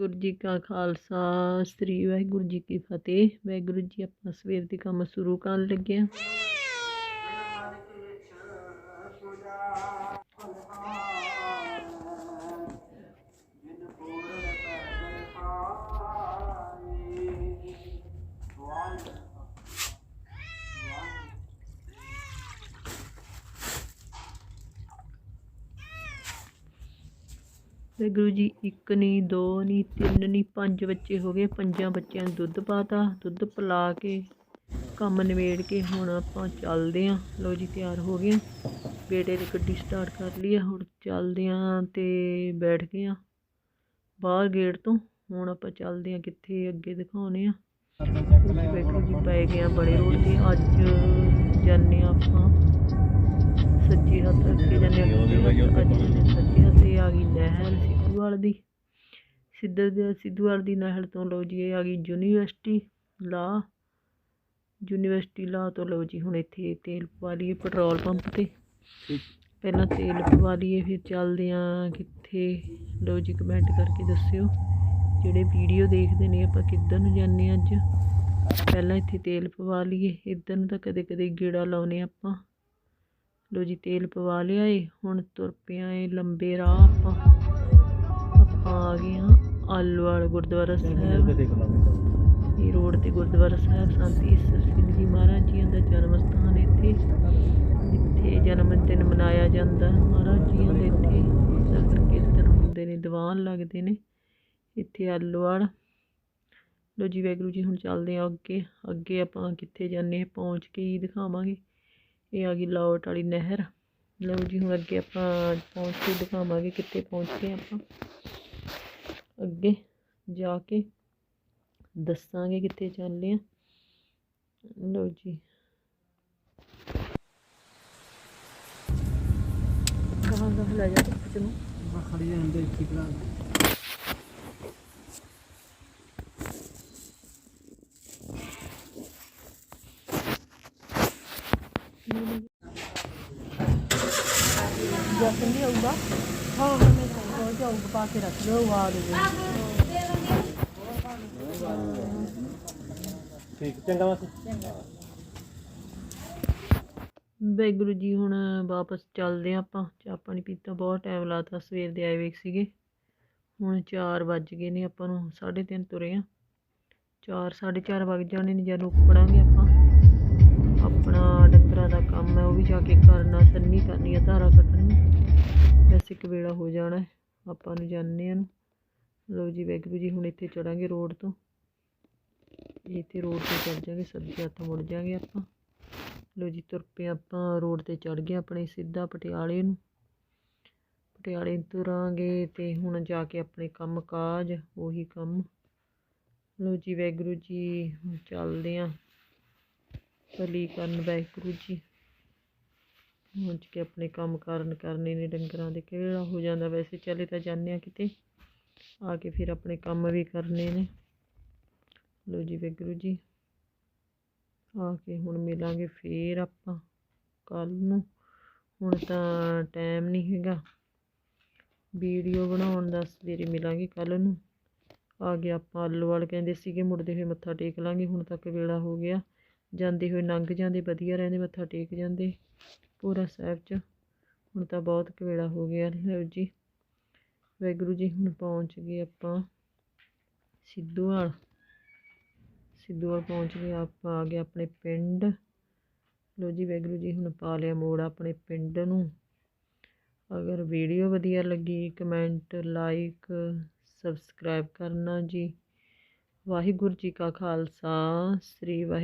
ਵਾਹਿਗੁਰੂ ਜੀ ਕਾ ਖਾਲਸਾ, ਸ੍ਰੀ ਵਾਹਿਗੁਰੂ ਜੀ ਕੀ ਫਤਿਹ। ਵਾਹਿਗੁਰੂ ਜੀ ਆਪਣਾ ਸਵੇਰ ਦੇ ਕੰਮ ਸ਼ੁਰੂ ਕਰਨ ਲੱਗੇ ਹਾਂ। ਵਾਹਿਗੁਰੂ ਜੀ, ਇੱਕ ਨਹੀਂ ਦੋ ਨਹੀਂ ਤਿੰਨ ਨਹੀਂ ਪੰਜ ਬੱਚੇ ਹੋ ਗਏ। ਪੰਜਾਂ ਬੱਚਿਆਂ ਨੂੰ ਦੁੱਧ ਪਾਤਾ, ਦੁੱਧ ਪਿਲਾ ਕੇ ਕੰਮ ਨਿਬੇੜ ਕੇ ਹੁਣ ਆਪਾਂ ਚੱਲਦੇ ਆਂ। ਲੋ ਜੀ, ਤਿਆਰ ਹੋ ਗਏ ਬੇਟੇ ਦੀ ਗੱਡੀ ਸਟਾਰਟ ਕਰ ਲਈ ਆ। ਹੁਣ ਚੱਲਦੇ ਆਂ ਤੇ ਬੈਠ ਗਏ ਆਂ ਬਾਹਰ ਗੇਟ ਤੋਂ। ਹੁਣ ਆਪਾਂ ਚੱਲਦੇ ਆਂ ਕਿੱਥੇ ਅੱਗੇ ਦਿਖਾਉਨੇ ਆ। ਵਾਹਿਗੁਰੂ ਜੀ, ਪੈ ਗਏ ਆਂ ਬੜੇ ਰੋਡ ਤੇ ਅੱਜ ਜਾਂਦੇ ਆਂ ਆਪਾਂ ਸੱਜੇ ਹੱਥ ਰੱਖ ਕੇ ਜਾਂਦੇ ਹਾਂ ਸੱਜੇ ਹੱਥ ਆ ਗਈ ਨਹਿਰ। ਸਿੱਧੂਵਾਲ ਦੀ। ਸਿੱਧਰ ਦੇ ਸਿੱਧੂਵਾਲ ਦੀ ਨਹਿਰ ਤੋਂ ਲਓ ਜੀ ਇਹ ਆ ਗਈ ਯੂਨੀਵਰਸਿਟੀ ਲਾ ਯੂਨੀਵਰਸਿਟੀ ਲਾ ਤੋਂ ਲਓ ਜੀ ਹੁਣ ਇੱਥੇ ਤੇਲ ਪਵਾ ਲਈਏ ਪੈਟਰੋਲ ਪੰਪ ਤੇ। ਪਹਿਲਾਂ ਤੇਲ ਪਵਾ ਲਈਏ ਫਿਰ ਚੱਲਦੇ ਆਂ ਕਿੱਥੇ? ਲਓ ਜੀ ਕਮੈਂਟ ਕਰਕੇ ਦੱਸਿਓ। ਜਿਹੜੇ ਵੀਡੀਓ ਦੇਖਦੇ ਨੇ ਆਪਾਂ ਕਿੱਧਰ ਨੂੰ ਜਾਂਦੇ ਅੱਜ? ਪਹਿਲਾਂ ਇੱਥੇ ਤੇਲ ਪਵਾ ਲਈਏ ਇੱਧਰ ਨੂੰ ਤਾਂ ਕਦੇ ਕਦੇ ਗੇੜਾ ਲਾਉਨੇ ਆਪਾਂ। ਲੋ ਜੀ ਤੇਲ ਪਵਾ ਲਿਆ ਏ ਹੁਣ ਤੁਰ ਪਿਆ ਏ ਲੰਬੇ ਰਾਹ ਆਪਾਂ। ਆ ਗਏ ਹਾਂ ਆਲੂਵਾਲ ਗੁਰਦੁਆਰਾ ਸਾਹਿਬ। ਇਹ ਰੋਡ ਤੇ ਗੁਰਦੁਆਰਾ ਸਾਹਿਬ ਸੰਤ ਈਸਰ ਸਿੰਘ ਜੀ ਮਹਾਰਾਜ ਜੀ ਦਾ ਜਨਮ ਸਥਾਨ ਇੱਥੇ। ਇੱਥੇ ਜਨਮ ਦਿਨ ਮਨਾਇਆ ਜਾਂਦਾ ਮਹਾਰਾਜ ਜੀ ਦੇ ਇੱਥੇ। ਨਗਰ ਕੀਰਤਨ ਹੁੰਦੇ ਨੇ ਦੀਵਾਨ ਲੱਗਦੇ ਨੇ। ਇੱਥੇ ਆਲੂਵਾਲ ਲੋ ਜੀ ਵਾਹਿਗੁਰੂ ਜੀ ਹੁਣ ਚੱਲਦੇ ਆ ਅੱਗੇ। ਅੱਗੇ ਆਪਾਂ ਕਿੱਥੇ ਜਾਂਦੇ ਪਹੁੰਚ ਕੇ ਹੀ ਦਿਖਾਵਾਂਗੇ। ਇਹ ਆ ਗਈ ਲਾਹੌਟ ਵਾਲੀ ਨਹਿਰ। ਲਓ ਜੀ ਹੁਣ ਅੱਗੇ ਆਪਾਂ ਪਹੁੰਚ ਕੇ ਦਿਖਾਵਾਂਗੇ ਕਿੱਥੇ ਪਹੁੰਚੇ ਆਪਾਂ। ਅੱਗੇ ਜਾ ਕੇ ਦੱਸਾਂਗੇ ਕਿੱਥੇ ਚੱਲੇ ਆ। ਲਓ ਜੀ। ਕਹਾਂ ਦਾ ਲੈ ਜਾ ਕੁਝ ਨੂੰ। ਖੜੀ ਜਾਂਦੇ ਇੱਥੇ ਭਰਾ ਜਸਨ ਵੀ ਆਊਗਾ। ਹਾਂ। ਜਾਊਗਾ ਪਾ ਕੇ ਰੱਖ ਲਓ ਆ ਦੇ ਠੀਕ ਚੰਗਾ ਬਸ ਵਾਹਿਗੁਰੂ ਜੀ ਹੁਣ ਵਾਪਸ ਚੱਲਦੇ ਹਾਂ ਆਪਾਂ। ਚਾਹ ਪਾਣੀ ਪੀਤਾ ਬਹੁਤ ਟਾਈਮ ਲਾਤਾ ਸਵੇਰ ਦੇ ਆਏ ਵੇਖ ਸੀਗੇ। ਹੁਣ 4 ਵੱਜ ਗਏ ਨੇ ਆਪਾਂ ਨੂੰ 3:30 ਤੁਰੇ ਆ 4 4:30 ਵਜ ਜਾਣੇ ਨੇ ਜਦੋਂ ਉੱਪੜਾਂਗੇ ਆਪਾਂ। ਆਪਣਾ ਡੰਗਰਾਂ ਦਾ ਕੰਮ ਹੈ ਉਹ ਵੀ ਜਾ ਕੇ ਕਰਨਾ ਸੰਨੀ ਕਰਨੀ ਆ ਧਾਰਾ ਕੱਟਣੀ ਵੈਸੇ ਇੱਕ ਵੇਲਾ ਹੋ ਜਾਣਾ ਹੈ, ਆਪਾਂ ਨੂੰ ਜਾਣਦੇ ਹਾਂ ਨੂੰ ਲਓ ਜੀ ਵਾਹਿਗੁਰੂ ਜੀ, ਹੁਣ ਇੱਥੇ ਚੜਾਂਗੇ ਰੋਡ ਤੋਂ। ਇੱਥੇ ਰੋਡ ਤੇ ਚੜ ਜਾਾਂਗੇ ਸੱਜੇ ਹੱਥ ਮੁੜ ਜਾਾਂਗੇ ਆਪਾਂ। ਲਓ ਜੀ, ਤੁਰ ਪਏ ਆਪਾਂ, ਰੋਡ ਤੇ ਚੜ ਗਏ ਆਪਣੇ ਸਿੱਧਾ ਪਟਿਆਲੇ ਨੂੰ। ਪਟਿਆਲੇ ਤੁਰਾਂਗੇ ਤੇ ਹੁਣ ਜਾ ਕੇ ਆਪਣੇ ਕੰਮ ਕਾਜ ਉਹੀ ਕੰਮ। ਲੋ ਜੀ ਵਾਹਿਗੁਰੂ ਜੀ ਚੱਲਦੇ ਆਂ। ਭਲੀ ਕਰਨ ਵਾਹਿਗੁਰੂ ਜੀ। ਪਹੁੰਚ ਕੇ ਆਪਣੇ ਕੰਮ ਕਾਰਨ ਕਰਨੇ ਨੇ ਡੰਗਰਾਂ ਦੇ, ਕਿਹੜਾ ਹੋ ਜਾਂਦਾ ਵੈਸੇ ਚੱਲੇ ਤਾਂ ਜਾਂਦੇ ਆ ਕਿਤੇ, ਆ ਕੇ ਫਿਰ ਆਪਣੇ ਕੰਮ ਵੀ ਕਰਨੇ ਨੇ। ਲੋ ਜੀ ਵਾਹਿਗੁਰੂ ਜੀ, ਆ ਕੇ ਹੁਣ ਮਿਲਾਂਗੇ ਫੇਰ ਆਪਾਂ ਕੱਲ ਨੂੰ। ਹੁਣ ਤਾਂ ਟਾਈਮ ਨਹੀਂ ਹੈਗਾ। ਵੀਡੀਓ ਬਣਾਉਣ ਦਾ ਸਵੇਰੇ ਮਿਲਾਂਗੇ ਕੱਲ ਨੂੰ। ਆ ਗਿਆ ਆਪਾਂ ਆਲੂ ਵਾਲ ਕਹਿੰਦੇ ਸੀਗੇ, ਮੁੜਦੇ ਹੋਏ ਮੱਥਾ ਟੇਕ ਲਾਂਗੇ, ਹੁਣ ਤੱਕ ਵੇਲਾ ਹੋ ਗਿਆ। ਜਾਂਦੇ ਹੋਏ ਲੰਘ ਜਾਂਦੇ, ਵਧੀਆ ਰਹਿੰਦੇ, ਮੱਥਾ ਟੇਕ ਜਾਂਦੇ। ਪੂਰਾ ਸਾਹਿਬ 'ਚ। ਹੁਣ ਤਾਂ ਬਹੁਤ ਕੁ ਵੇਲਾ ਹੋ ਗਿਆ ਲਓ ਜੀ। ਵਾਹਿਗੁਰੂ ਜੀ, ਹੁਣ ਪਹੁੰਚ ਗਏ ਆਪਾਂ ਸਿੱਧੂਵਾਲ। ਸਿੱਧੂਵਾਲ ਪਹੁੰਚ ਗਏ ਆਪਾਂ, ਆ ਗਏ ਆਪਣੇ ਪਿੰਡ। ਲੋ ਜੀ, ਵਾਹਿਗੁਰੂ ਜੀ, ਹੁਣ ਪਾ ਲਿਆ ਮੋੜ ਆਪਣੇ ਪਿੰਡ ਨੂੰ। ਅਗਰ ਵੀਡੀਓ ਵਧੀਆ ਲੱਗੀ, ਕਮੈਂਟ, ਲਾਈਕ, ਸਬਸਕ੍ਰਾਈਬ ਕਰਨਾ ਜੀ। ਵਾਹਿਗੁਰੂ ਜੀ ਕਾ ਖਾਲਸਾ, ਸ੍ਰੀ ਵਾਹਿਗੁਰੂ